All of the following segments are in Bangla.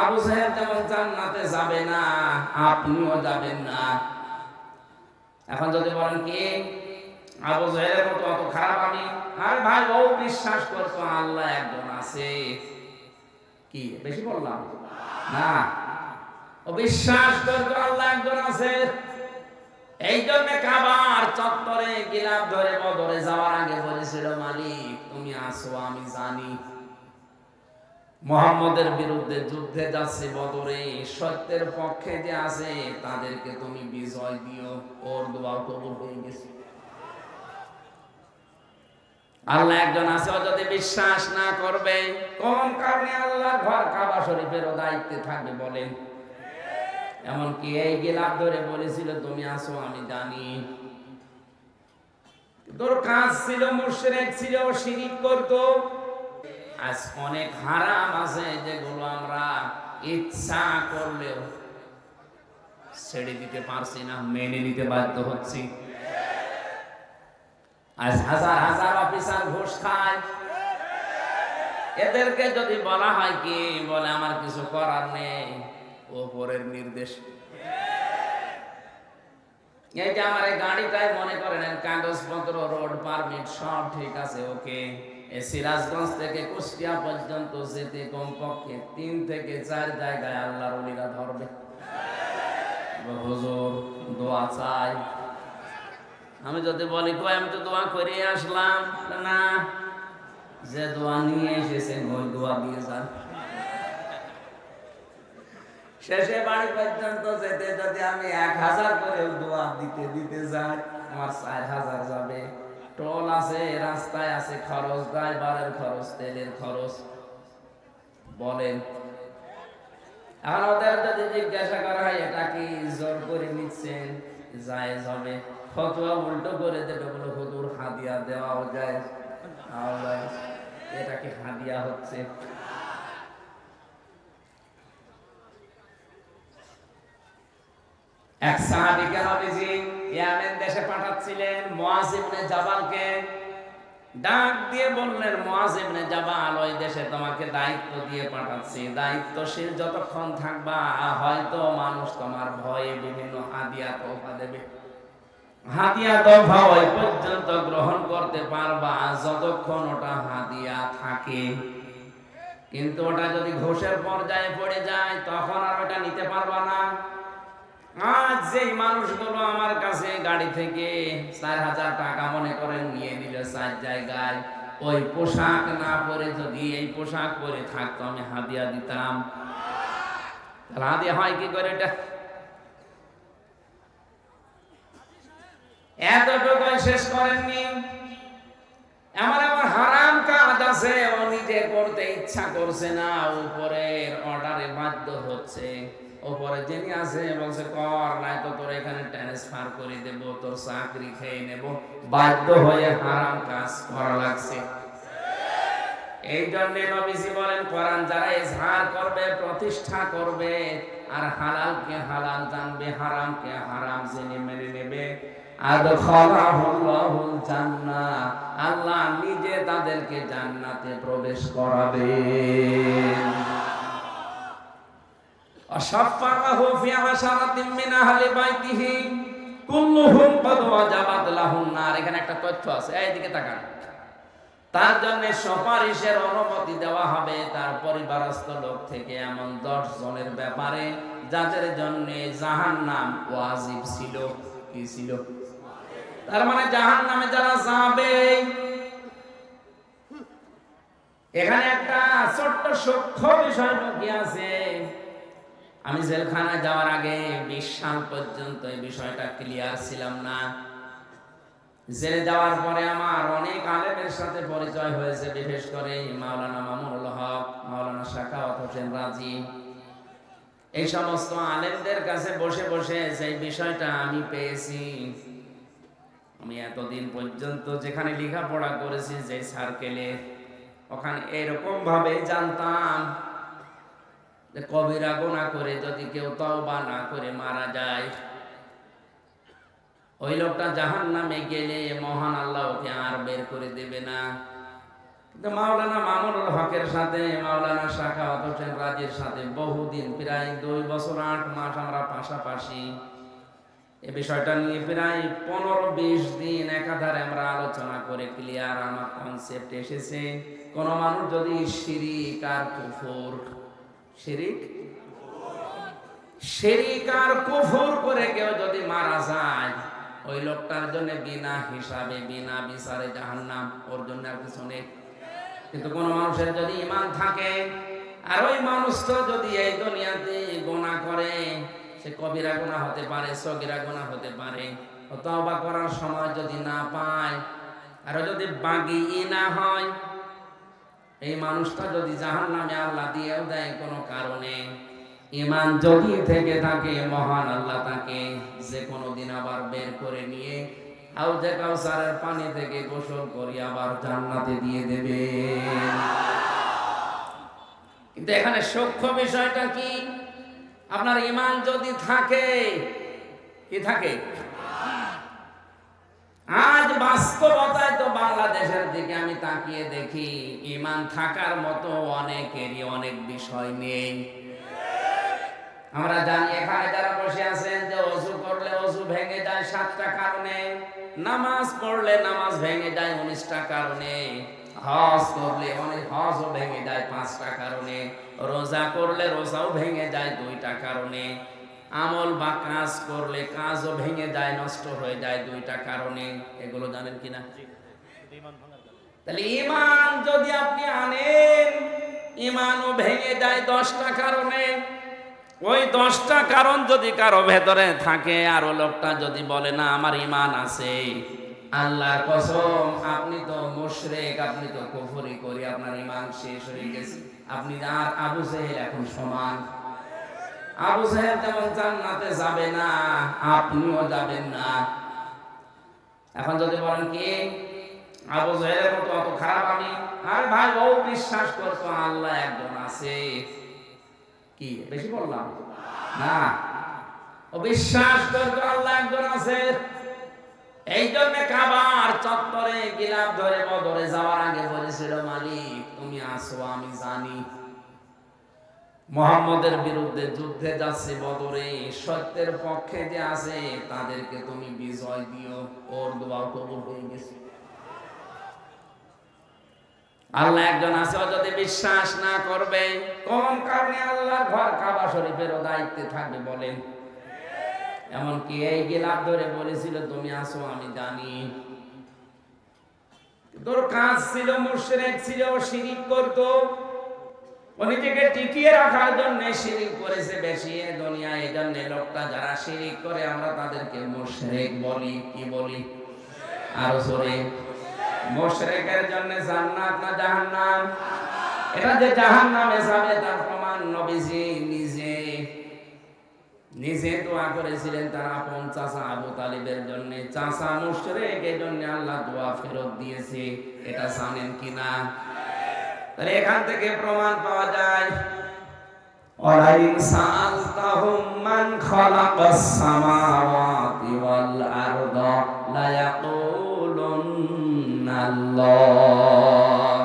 আবু সাহেব যেমন জান্নাতে যাবে না, আপনিও যাবেন না। এখন যদি বলেন কি? আবু সাহেবের মতো অত খারাপ আমি? আরে ভাই, ও বিশ্বাস করতো আল্লাহ একজন আছে। কি, বেশি বললাম? না। ও বিশ্বাস করতো আল্লাহ একজন আছে। এই জন্য কাবার চত্বরে গিলাপ ধরে বদরে যাওয়ার আগে বলেছিল, মালিক তুমি আসো আমি জানি। মোহাম্মদের বিরুদ্ধে যুদ্ধে যাচ্ছে বদরে, সত্যের পক্ষে যে আছে, তাদেরকে তুমি বিজয় দিও। ওর দোয়া কবুল হয়ে গেছে। আল্লাহ একজন আছে যদি বিশ্বাস না করবে, কোন কারণে আল্লাহর ঘর কাবা শরীফের দায়িত্বে থাকবে বলেন? এমনকি এই গেলাপ ধরে বলেছিল, তুমি আসো আমি জানি। তোর কাজ ছিল, মুশরিক ছিল, শিরিক করতো। আজ অনেক হারাম আছে যেগুলো আমরা ইচ্ছা করলেও ছেড়ে দিতে পারছি না, মেনে নিতে বাধ্য হচ্ছি। আজ হাজার হাজার অফিসার ঘুষ খায়। এদেরকে যদি বলা হয় কি, বলে আমার কিছু করার নেই, ওপরের নির্দেশ। এই যে আমার এই গাড়িটাই মনে করেন রোড পারমিট, সব ঠিক আছে, ওকে। সিরাজগঞ্জ থেকে কুষ্টিয়া পর্যন্ত যেতে কমপক্ষে তিন থেকে চার জায়গায় ধরবে। হুজুর, দোয়া চাই। আমি যদি বলি কই আমি তো দোয়া করে আসলাম। না, যে দোয়া নিয়ে এসেছেন ওই দোয়া দিয়ে যান। শেষে বাড়ি পর্যন্ত যেতে যদি আমি এক হাজার করে দোয়া দিতে দিতে যাই, আমার চার হাজার যাবে। টোল আছে, রাস্তায় আছে, খরচ, ড্রাইভারের খরচ, তেলের খরচ। বলেন। এখন ওদের যদি জিজ্ঞাসা করা হয়, এটা কি জোর করে নিচ্ছেন? ফতোয়া উল্টো করে দেবে, বলে হুজুর হাদিয়া যায় দেওয়াও যায়। এটা কি হাদিয়া হচ্ছে? এক ইয়ামেন দেশে পাঠাচ্ছিলেন মুআজ ইবনে জাবালকে। ডাক দিয়ে বললেন, মুআজ ইবনে জাবাল, ওই দেশে তোমাকে দায়িত্ব দিয়ে পাঠাচ্ছি। দায়িত্বশীল যতক্ষণ থাকবা, হয়তো মানুষ তোমার ভয়ে বিভিন্ন হাদিয়া তোফা দেবে। হাদিয়া তোফা ওই পর্যন্ত গ্রহণ করতে পারবা যতক্ষণ ওটা হাদিয়া থাকে। কিন্তু ওটা যদি ঘোষের পর্যায়ে পড়ে যায়, তখন আর ওটা নিতে পারবা না। আজ যেই মানুষগুলো আমার কাছে গাড়ি থেকে চার হাজার টাকা মনে করেন নিয়ে নিল চার জায়গায়, ওই পোশাক না পরে যদি এই পোশাক পরে থাকতো, আমি হাদিয়া দিতাম। তাহলে হয় কি করে এটা? এতটুকু শেষ করেননি। এমন এমন হারাম কাজ আছে, ও নিজে করতে ইচ্ছা করছে না, উপরের অর্ডারে বাধ্য হচ্ছে। ওপরে যিনি আছে, বলছে, কর নাই তো তোর এখানে ট্রান্সফার করে দেব, তোর চাকরি খেয়ে নেব। বাধ্য হয়ে হারাম কাজ করা লাগছে। এই জন্য নবীজি বলেন যারা করবে, প্রতিষ্ঠা করবে, আর হালাল জানবে, হারাম জেনে মেনে নেবে। আল্লাহ নিজে তাদেরকে জান্নাতে প্রবেশ করাবেন। وشفعه في عشرة من أهل بيته كلهم قد وجبت لهم النار এখানে একটা তথ্য আছে এইদিকে তাকান তার জন্য সুপারিশের অনুমতি দেওয়া হবে তার পরিবারস্থ লোক থেকে এমন দশ জনের ব্যাপারে যাদের জন্য জাহান নাম ওয়াজিব ছিল কি ছিল তার মানে জাহান নামে যারা যাবে এখানে একটা ছোট্ট সূক্ষ্ম বিষয় লুকিয়ে আছে আমি জেলখানায় যাওয়ার আগে বিশ সাল পর্যন্ত এই বিষয়টা ক্লিয়ার ছিলাম না। জেলে যাওয়ার পরে আমার অনেক আলেমের সাথে পরিচয় হয়েছে, বিশেষ করে মাওলানা মামুনুল হক, মাওলানা শাখাওয়াত হোসেন রাজি। এই সমস্ত আলেমদের কাছে বসে বসে সেই বিষয়টা আমি পেয়েছি, আমি এতদিন পর্যন্ত যেখানে লেখাপড়া করেছি যে সার্কেলে ওখানে এরকম ভাবে জানতাম কবিরা গোনা করে যদি কেউ তওবা না করে মারা যায়। ওই লোকটা জাহান নামে গেলে মহান আল্লাহ ওকে আর বের করে দেবে না। কিন্তু মাওলানা মামুনুল হকের সাথে, মাওলানা শাখাওয়াত হোসেন রাজের সাথে বহুদিন, প্রায় দুই বছর, আট মাস আমরা পাশাপাশি। এ বিষয়টা নিয়ে প্রায় পনেরো বিশ দিন একাধারে আমরা আলোচনা করে ক্লিয়ার আমার কনসেপ্ট এসেছে। কোন মানুষ যদি শিরিক আর কুফুর শিরিক? শিরিক আর কুফুর করে কেউ যদি মারা যায়, ওই লোকটার জন্য বিনা হিসাবে, বিনা বিচারে জাহান্নাম, ওর জন্য আর কিছু নেই। কিন্তু কোন মানুষের যদি ইমান থাকে, আর ওই মানুষটা যদি এই দুনিয়াতে গোনা করে, সে কবিরা গোনা হতে পারে, সগিরা গোনা হতে পারে তবা করার সময় যদি না পায়, আর যদি বাগি না হয় এই মানুষটা যদি জাহান নামে আল্লাহ দিয়েও দেয় কোনো কারণে ইমান যদি থেকে থাকে, মহান আল্লাহ তাকে যে কোনো দিন আবার বের করে নিয়ে হাউজে কাউসারের পানি থেকে গোসল করি আবার জান্নাতে দিয়ে দেবে। কিন্তু এখানে সূক্ষ্ম বিষয়টা কি? আপনার ইমান যদি থাকে, কি থাকে? আজ বাস্তবতায় তো বাংলাদেশের দিকে আমি তাকিয়ে দেখি, ইমান থাকার মতো অনেকেরই অনেক বিষয় নেই। আমরা জানি এখানে যারা বসে আছেন যে অজু করলে অজু ভেঙে যায় সাতটা কারণে, নামাজ পড়লে নামাজ ভেঙে যায় উনিশটা কারণে, হজ করলে অনেক হজও ভেঙে যায় পাঁচটা কারণে, রোজা করলে রোজাও ভেঙে যায় দুইটা কারণে। আমল বা কাজ করলে কাজও ভেঙে যায় নষ্ট হয়ে যায় দুইটা কারণে। এগুলো জানেন কিনা? তাহলে ইমান যদি আপনি আনেন ইমানও ভেঙে যায় দশটা কারণে। ওই দশটা কারণ যদি কারও ভেতরে থাকে আর লোকটা যদি বলে না আমার ইমান আছে। আল্লাহর কসম আপনি তো মুশরিক আপনি তো কুফরি করি আপনার ইমান শেষ হয়ে গেছে। আপনি আর আবু সাহেব এখন সমান। আবু সাহেব যেমন জান্নাতে যাবে না, আপনিও যাবেন না। এখন যদি বলেন কি, আবু সাহেবের মতো অত খারাপ আমি? আরে ভাই, ও বিশ্বাস করতো আল্লাহ একজন আছে। কি, বেশি বললাম? না। ও বিশ্বাস করতো আল্লাহ একজন আছে। এই জন্য কাবার চত্বরে গিলাপ ধরে বদরে যাওয়ার আগে বলেছিল, মালিক, তুমি আসো, আমি জানি। মোহাম্মদের বিরুদ্ধে যুদ্ধে যাচ্ছে বদরে, সত্যের পক্ষে যে আছে, তাদেরকে তুমি বিজয় দিও। ওর দোয়া কবুল হয়ে গেছে। আল্লাহ একজন আছে যদি বিশ্বাস না করবে, কোন কারণে আল্লাহর ঘর কাবা শরীফেরও দায়িত্বে থাকবে বলেন? এমনকি এই গিলাপ ধরে বলেছিল, তুমি আসো আমি জানি। তোর কাজ ছিল, মুশরিক ছিল, শিরিক করত। নিজেকে টিকিয়ে রাখার জন্য শিরিক করেছে বেশি, এ দুনিয়া, এই জন্য লোকটা যারা শিরিক করে, আমরা তাদেরকে মুশরিক বলি, কি বলি? আরও জোরে। মুশরিকের জন্য জান্নাত না জাহান্নাম? এটা যে জাহান্নামে যাবে, তার প্রমাণ নবীজি নিজে। নিজে দোয়া করেছিলেন তার আপন চাচা আবু তালিবের জন্য। চাচা মুশরিক, এই জন্য আল্লাহ দোয়া ফেরত দিয়েছে। এটা জানেন কিনা? তাহলে এখান থেকে প্রমাণ পাওয়া যায়। ওয়ালাইন সালতাহুম মান খালাকাস সামাওয়াতি ওয়াল আরদা লা আল্লাহ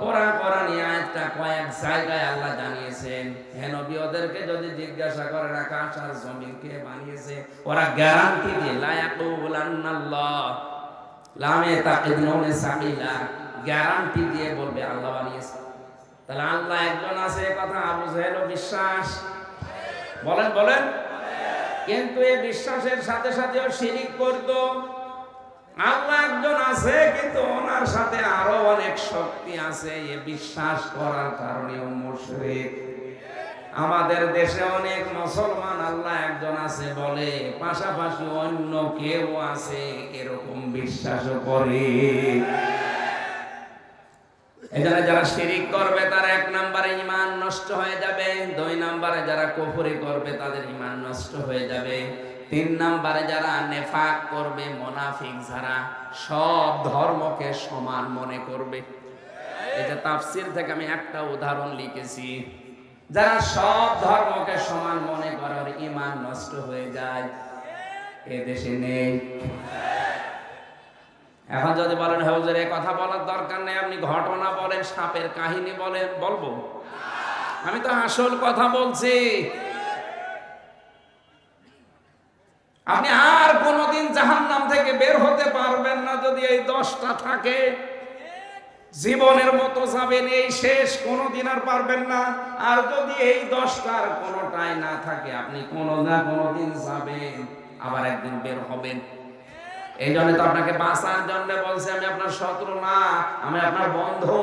কোরআন কোরআন আয়াতটা কয়েক জায়গায় আল্লাহ জানিয়েছেন। হে নবী ওদেরকে যদি জিজ্ঞাসা করেন আকাশ আর জমিন কে বানিয়েছে ওরা গ্যারান্টি দিয়ে লা ইয়াকুলান্না আল্লাহ লামে তাকিদ নুনে সাকিলা। গ্যারান্টি দিয়ে বলবে, আল্লাহ বানিয়েছে। তাহলে আল্লাহ একজন আছে কথা, আবু জাহেলও বিশ্বাস। বলেন বলেন। কিন্তু এই বিশ্বাসের সাথে সাথেও শিরিক করত। আল্লাহ একজন আছে, কিন্তু ওনার সাথে আরও অনেক শক্তি আছে। এ বিশ্বাস করার কারণে ও মুশরিক। আমাদের দেশে অনেক মুসলমান আল্লাহ একজন আছে বলে, পাশাপাশি অন্য কেউ আছে, এরকম বিশ্বাসও করে। এখানে যারা শিরিক করবে, তার এক নম্বরে ইমান নষ্ট হয়ে যাবে, দুই নম্বরে যারা কুফরি করবে, তাদের ইমান নষ্ট হয়ে যাবে, তিন নম্বরে যারা নেফাক করবে, মোনাফিক যারা, সব ধর্মকে সমান মনে করবে। এটা তাফসির থেকে আমি একটা উদাহরণ লিখেছি, যারা সব ধর্মকে সমান মনে করে, ওর ইমান নষ্ট হয়ে যায়। এ দেশে নেই। এখন যদি বলেন, হুজুর কথা বলার দরকার নেই, আপনি ঘটনা বলেন, সাপের কাহিনী বলেন, বলব? আমি তো আসল কথা বলছি। আপনি আর কোনোদিন জাহান্নাম থেকে বের হতে পারবেন না যদি এই দশটা থাকে। জীবনের মতো যাবেন, এই শেষ কোনোদিন আর পারবেন না। আর যদি এই দশটার কোনোটাই না থাকে, আপনি কোনো না কোনোদিন যাবেন, আবার একদিন বের হবেন। এই জন্য তো আপনাকে বাঁচার জন্য বলছে আমি আপনার শত্রু না আমি আপনার বন্ধু।